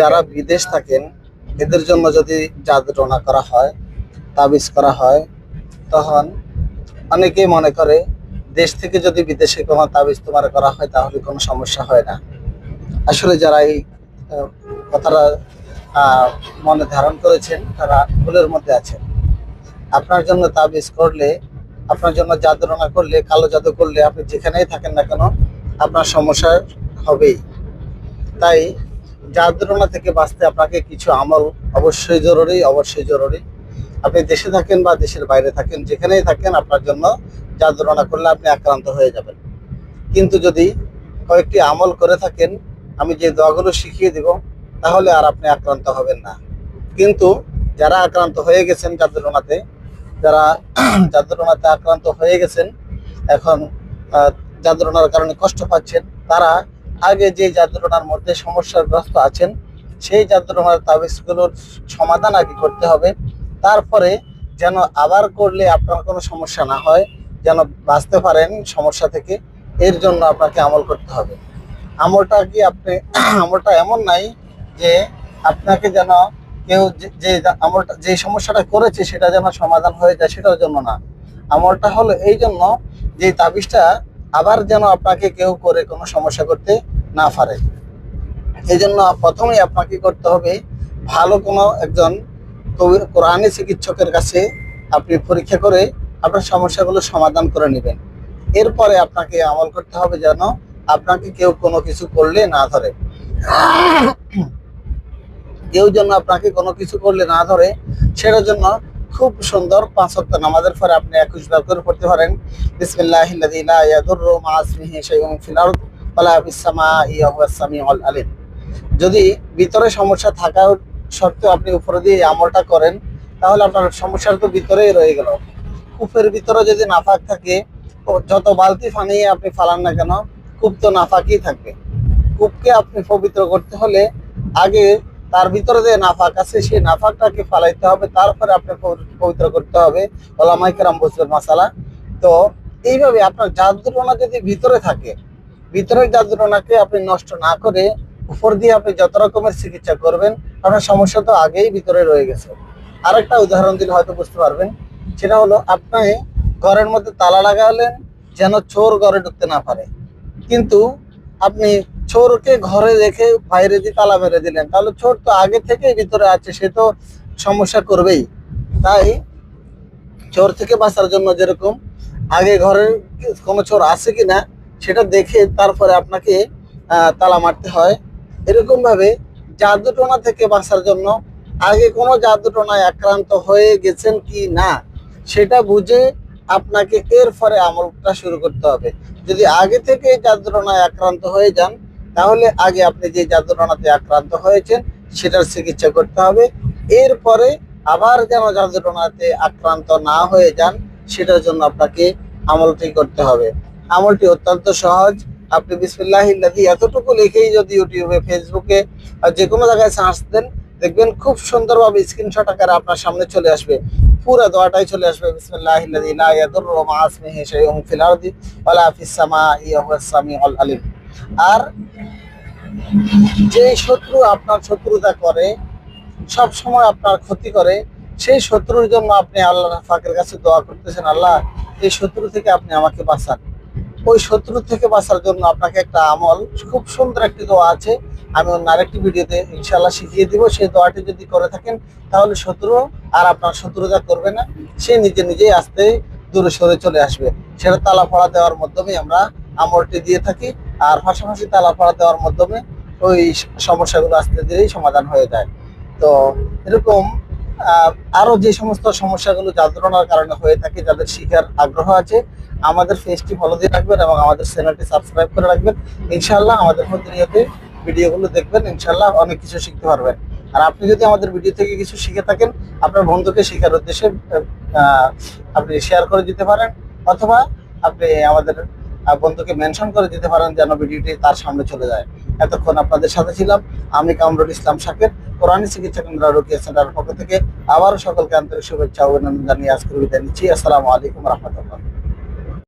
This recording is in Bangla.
যারা বিদেশ থাকেন, এদের জন্য যদি জাদুটনা করা হয়, তাবিজ করা হয়, তখন অনেকেই মনে করে, দেশ থেকে যদি বিদেশে কোনো তাবিজ তোমার করা হয়, তাহলে কোনো সমস্যা হয় না। আসলে যারা এই কথাটা মনে ধারণ করেছেন, তারা ভুলের মধ্যে আছেন। আপনার জন্য তাবিজ করলে, আপনার জন্য জাদুটনা করলে, কালো জাদু করলে, আপনি যেখানেই থাকেন না কেন, আপনার সমস্যা হবেই। তাই জাদুটনা থেকে বাঁচতে আপনাকে কিছু আমল অবশ্যই জরুরি অবশ্যই জরুরি। আপনি দেশে থাকেন বা দেশের বাইরে থাকেন যেখানেই থাকেন আপনার জন্য জাদুটনা করলে আপনি আক্রান্ত হয়ে যাবেন। কিন্তু যদি কয়েকটি আমল করে থাকেন আমি যে দোয়াগুলো শিখিয়ে দিব তাহলে আর আপনি আক্রান্ত হবেন না। কিন্তু যারা আক্রান্ত হয়ে গেছেন জাদুটনাতে যারা জাদুটনাতে আক্রান্ত হয়ে গেছেন এখন আহ, জাদুটনার কারণে কষ্ট পাচ্ছেন তারা আগে যে জাদুটনার মধ্যে সমস্যাগ্রস্ত আছেন, সেই জাদুটনার তাবিজগুলোর সমাধান আগে করতে হবে। তারপরে যেন আবার করলে আপনার কোনো সমস্যা না হয়, যেন বাঁচতে পারেন সমস্যা থেকে, এর জন্য আপনাকে আমল করতে হবে। আমলটা কি আপনি, আমলটা এমন নাই যে আপনাকে যেন কেউ যে আমলটা, যে সমস্যাটা করেছে সেটা যেন সমাধান হয়ে যায় সেটার জন্য না। আমলটা হলো এই জন্য যে তাবিজটা আবার যেন আপনাকে কেউ করে কোনো সমস্যা করতে না পারে এই জন্য প্রথমেই আপনাকে করতে হবে, ভালো কোনো একজন কোরআনী চিকিৎসকের কাছে আপনি পরীক্ষা করে আপনার সমস্যাগুলো সমাধান করে নেবেন। এরপরে আপনাকে আমল করতে হবে যেন আপনাকে কেউ কোনো কিছু করলে না ধরে। কেউ যেন আপনাকে কোনো কিছু করলে না ধরে, সেটার জন্য খুব সুন্দর পাঁচ ওয়াক্ত নামাজের পরে আপনি একুশ বার করে পড়তে পারেন। বিসমিল্লাহি আলিম। যদি ভিতরে সমস্যা থাকা সত্ত্বেও আপনি উপরে দিয়ে আমলটা করেন, তাহলে আপনার সমস্যার তো ভিতরেই রয়ে গেল। কূপের ভিতরে যদি নাফাক থাকে যত বালতি পানি আপনি ফালান না কেন, কূপ তো নাফাকই থাকবে। কূপকে আপনি পবিত্র করতে হলে আগে তার ভিতরে যে নাফাক আছে, সেই নাফাকটাকে ফালাইতে হবে, তারপরে আপনি পবিত্র করতে হবে। ওলামাই কেরাম বসবেন মাসালা। তো এইভাবে আপনার জাদুটনা যদি ভিতরে থাকে ভিতরের জাদুটনাকে আপনি নষ্ট না করে উপর দিয়ে আপনি যত রকমের চিকিৎসা করবেন, আপনার সমস্যা তো আগেই ভিতরে রয়ে গেছে। আরেকটা উদাহরণ দিলে হয়তো বুঝতে পারবেন, সেটা হলো আপনি ঘরের মধ্যে তালা লাগালেন যেন চোর ঘরে ঢুকতে না পারে। কিন্তু আপনি চোরকে ঘরে রেখে বাইরে দিয়ে তালা মেরে দিলেন, তাহলে চোর তো আগে থেকেই ভিতরে আছে, সে তো সমস্যা করবেই। তাই চোর থেকে বাঁচার জন্য যেরকম আগে ঘরের কোনো চোর আছে কিনা সেটা দেখে তারপরে আপনাকে তালা মারতে হয়। এরকম ভাবে জাদুটোনা থেকে বাঁচার জন্য আগে কোনো জাদুটোনায় আক্রান্ত হয়ে গেছেন কি না, সেটা বুঝে আপনাকে এর পরে আমলটা শুরু করতে হবে। যদি আগে থেকে জাদুটোনায় আক্রান্ত হয়ে যান, তাহলে আগে আপনি যে জাদুটোনাতে আক্রান্ত হয়েছেন, সেটার চিকিৎসা করতে হবে। এরপরে আবার যেন জাদুটোনাতে আক্রান্ত না হয়ে যান, সেটার জন্য আপনাকে আমলটি করতে হবে। আমলটি অত্যন্ত সহজ। আপনি বিসমিল্লাহিল্লাদি এতটুকু লিখেই যদি ইউটিউবে, ফেসবুকে যে কোনো জায়গায় সার্চ দেন, দেখবেন খুব সুন্দরভাবে স্ক্রিনশট আকারে আপনার সামনে চলে আসবে। পুরো দোয়াটাই চলে আসবে বিসমিল্লাহিল্লাদি লা ইয়াদুররু মা ইসমিহি শাইউন ফিল আরদি ওয়ালা ফিস সামাই ওয়া সামিউল আলিম। আর যে শত্রু আপনার শত্রুতা করে, সব সময় আপনার ক্ষতি করে, সেই শত্রুর জন্য আপনি আল্লাহ ফাকের কাছে দোয়া করতেছেন, আল্লাহ, এই শত্রু থেকে আপনি আমাকে বাঁচান। ওই শত্রু থেকে বাঁচার জন্য আপনাকে একটা আমল খুব সুন্দর একটি দোয়া আছে। আমি অন্য আরেকটি ভিডিওতে ইনশাল্লাহ শিখিয়ে দিব। সেই দোয়াটি যদি করে থাকেন তাহলে শত্রু আর আপনার শত্রুতা করবে না সে নিজে নিজেই আসতে দূরে সরে চলে আসবে। সেটা তালা ফড়া দেওয়ার মাধ্যমে আমরা আমলটি দিয়ে থাকি। আর পাশাপাশি তালা ফড়া দেওয়ার মাধ্যমে ওই সমস্যাগুলো আস্তে ধীরেই সমাধান হয়ে যায়। তো এরকম আহ, আরও যে সমস্ত সমস্যাগুলো যন্ত্রণার কারণে হয়ে থাকে যাদের শিখার আগ্রহ আছে আমাদের ফেসটি ফলো দিয়ে রাখবেন এবং আমাদের চ্যানেলটি সাবস্ক্রাইব করে রাখবেন। ইনশাল্লাহ আমাদের প্রতিনিয়ত ভিডিওগুলো দেখবেন ইনশাল্লাহ অনেক কিছু শিখতে পারবেন। আর আপনি যদি আমাদের ভিডিও থেকে কিছু শিখে থাকেন, আপনার বন্ধুকে শেখার উদ্দেশ্যে আপনি শেয়ার করে দিতে পারেন, অথবা আপনি আমাদের বন্ধুকে মেনশন করে দিতে পারেন যেন ভিডিওটি তার সামনে চলে যায়। এতক্ষণ আপনাদের সাথে ছিলাম আমি কামরুল ইসলাম শাকের কোরআনী চিকিৎসা কেন্দ্র রোকিয়া সেন্টারের পক্ষ থেকে আবারও সকলকে আন্তরিক শুভেচ্ছা অভিনন্দন জানিয়ে আজকের বিদায় নিচ্ছি। আসসালামু আলাইকুম রহমতুল্লাহ।